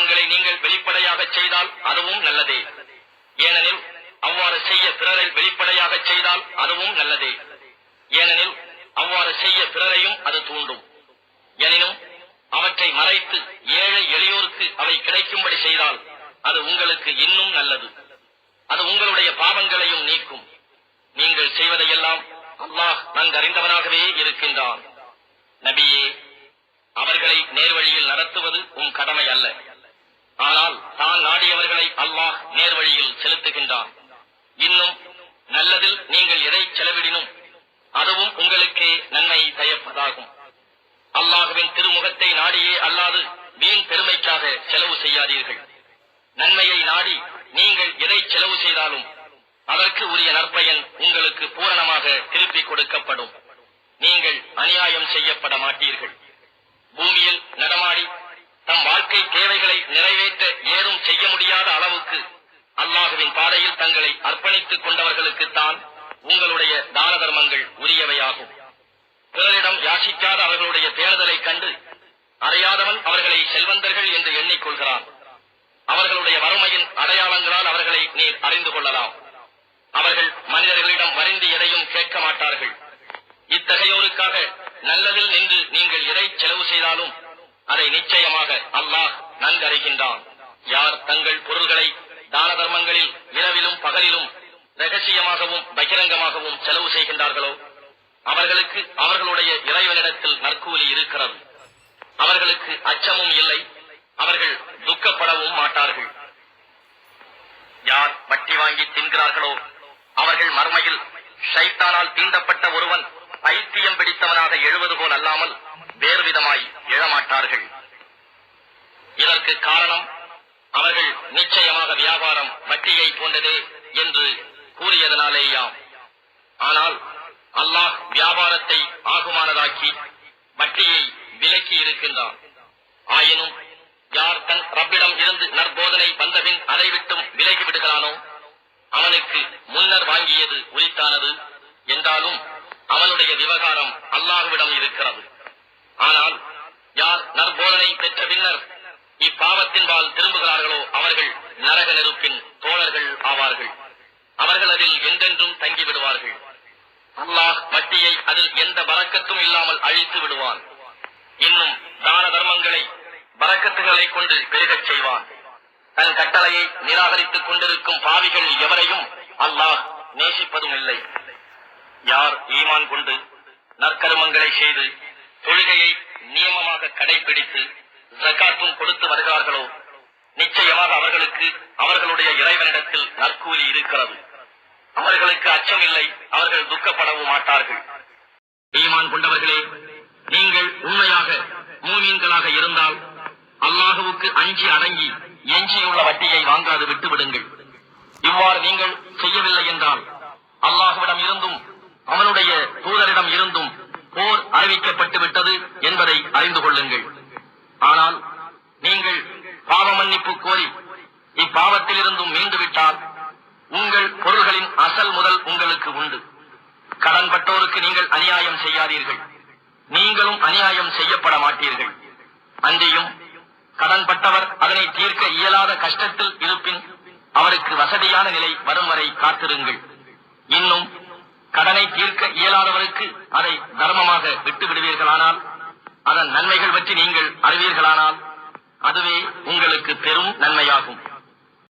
பாவங்களை நீங்கள் வெளிப்படையாக செய்தால் அதுவும் நல்லதே. ஏனெனில் அவ்வாறு செய்ய பிறரை வெளிப்படையாக செய்தால் அதுவும் நல்லதே. ஏனெனில் அவ்வாறு செய்ய பிறரையும் அது தூண்டும். எனினும் அவற்றை மறைத்து ஏழை எளியோருக்கு அவை கிடைக்கும்படி செய்தால் அது உங்களுக்கு இன்னும் நல்லது. அது உங்களுடைய பாவங்களையும் நீக்கும். நீங்கள் செய்வதையெல்லாம் அல்லாஹ் நன்கறிந்தவனாகவே இருக்கின்றான். நபியே அவர்களை நேர்வழியில் நடத்துவது உன் கடமை அல்ல. ஆனால் தான் நாடியவர்களை அல்லாஹ் நேர்வழியில் செலுத்துகின்றான். இன்னும் நல்லதில் நீங்கள் எதை செலவிடினும் அதுவும் உங்களுக்கே நன்மை தயப்பதாகும் அல்லாஹுவின் திருமுகத்தை நாடியே அல்லாது வீண் பெருமைக்காக செலவு செய்யாதீர்கள். நன்மையை நாடி நீங்கள் எதை செலவு செய்தாலும் அதற்கு உரிய நற்பயன் உங்களுக்கு பூரணமாக திருப்பிக் கொடுக்கப்படும். நீங்கள் அநியாயம் செய்யப்பட மாட்டீர்கள். பூமியில் நடமாடி வாழ்க்கை தேவைகளை நிறைவேற்ற ஏதும் செய்ய முடியாத அளவுக்கு அல்லாஹுவின் பாதையில் தங்களை அர்ப்பணித்துக் கொண்டவர்களுக்குத்தான் உங்களுடைய தான தர்மங்கள் உரியவையாகும். பிறரிடம் யாசிக்காத அவர்களுடைய தேர்தலை கண்டு அறியாதவன் அவர்களை செல்வந்தர்கள் என்று எண்ணிக்கொள்கிறான் அவர்களுடைய வறுமையின் அடையாளங்களால் அவர்களை நீர் அறிந்து கொள்ளலாம். அவர்கள் மனிதர்களிடம் வரிந்து எதையும் கேட்க மாட்டார்கள். இத்தகையோருக்காக நல்லதில் நின்று நீங்கள் எதை செலவு செய்தாலும் அதை நிச்சயமாக அல்லாஹ் நன்கறிகின்றான். யார் தங்கள் பொருள்களை தான தர்மங்களில் இரவிலும் பகலிலும் ரகசியமாகவும் பகிரங்கமாகவும் செலவு செய்கின்றார்களோ? அவர்களுக்கு அவர்களுடைய இறைவனிடத்தில் நற்கூலி இருக்கிறது. அவர்களுக்கு அச்சமும் இல்லை. அவர்கள் துக்கப்படவும் மாட்டார்கள். யார் வட்டி வாங்கி தின்கிறார்களோ அவர்கள் மறுமையில் ஷைத்தானால் தீண்டப்பட்ட ஒரு எழமாட்டார்கள் இதற்கு காரணம் அவர்கள் நிச்சயமாக வியாபாரம் வட்டியை போன்றதே என்று கூறியதனாலேயாம். ஆனால் அல்லாஹ் வியாபாரத்தை ஆகுமானதாக்கி வட்டியை விலக்கி இருக்கின்றான். ஆயினும் யார் தன் ரப்பிடம் இருந்து நற்போதனை வந்தபின் அதை விட்டும் விலகி விடுகிறானோ அவனுக்கு முன்னர் வாங்கியது உரித்தானது என்றாலும் அவனுடைய விவகாரம் அல்லாஹுவிடம் இருக்கிறது. ஆனால் யார் நற்போதனை பெற்ற பின்னர் இப்பாவத்தின்பால் திரும்புகிறார்களோ அவர்கள் நரக நெருப்பின் தோழர்கள் ஆவார்கள். அவர்கள் அதில் என்றென்றும் தங்கிவிடுவார்கள் அல்லாஹ் வட்டியை அதில் எந்த பறக்கத்தும் இல்லாமல் அழித்து விடுவான். இன்னும் தான தர்மங்களை பறக்கத்துகளை கொண்டு பெருகச் செய்வான். தன் கட்டளையை நிராகரித்துக் கொண்டிருக்கும் பாவிகள் எவரையும் அல்லாஹ் நேசிப்பதும் இல்லை. யார் ஈமான் கொண்டு நற்கருமங்களை செய்து தொழுகையை நியமமாக கடைபிடித்து ஜக்காத்தும் கொடுத்து வருகிறார்களோ? நிச்சயமாக அவர்களுக்கு அவர்களுடைய இறைவனிடத்தில் நற்கூலி இருக்கிறது. அவர்களுக்கு அச்சம் இல்லை அவர்கள் துக்கப்படவும் மாட்டார்கள். ஈமான் கொண்டவர்களே நீங்கள் உண்மையாக மூமீன்களாக இருந்தால் அல்லாஹுவுக்கு அஞ்சி அடங்கி எஞ்சியுள்ள வட்டியை வாங்காது விட்டுவிடுங்கள். இவ்வாறு நீங்கள் செய்யவில்லை என்றால் அல்லாஹுவிடம் இருந்தும் அவனுடைய தூதரிடம் இருந்தும் போர் அறிவிக்கப்பட்டு விட்டது என்பதை அறிந்து கொள்ளுங்கள். ஆனால் நீங்கள் பாவ மன்னிப்பு கோரி இப்பாவத்திலிருந்தும் மீண்டுவிட்டால் உங்கள் பொருள்களின் அசல் முதல் உங்களுக்கு உண்டு. கடன்பட்டோருக்கு நீங்கள் அநியாயம் செய்யாதீர்கள். நீங்களும் அநியாயம் செய்யப்பட மாட்டீர்கள். அன்றியும் கடன்பட்டவர் அதனை தீர்க்க இயலாத கஷ்டத்தில் இருப்பின் அவருக்கு வசதியான நிலை வரும் வரை காத்திருங்கள். இன்னும் கடனை தீர்க்க இயலாதவருக்கு அதை தர்மமாக விட்டு விடுவீர்களானால் அதன் நன்மைகள் பற்றி நீங்கள் அறிவீர்களானால் அதுவே உங்களுக்கு பெரும் நன்மையாகும்.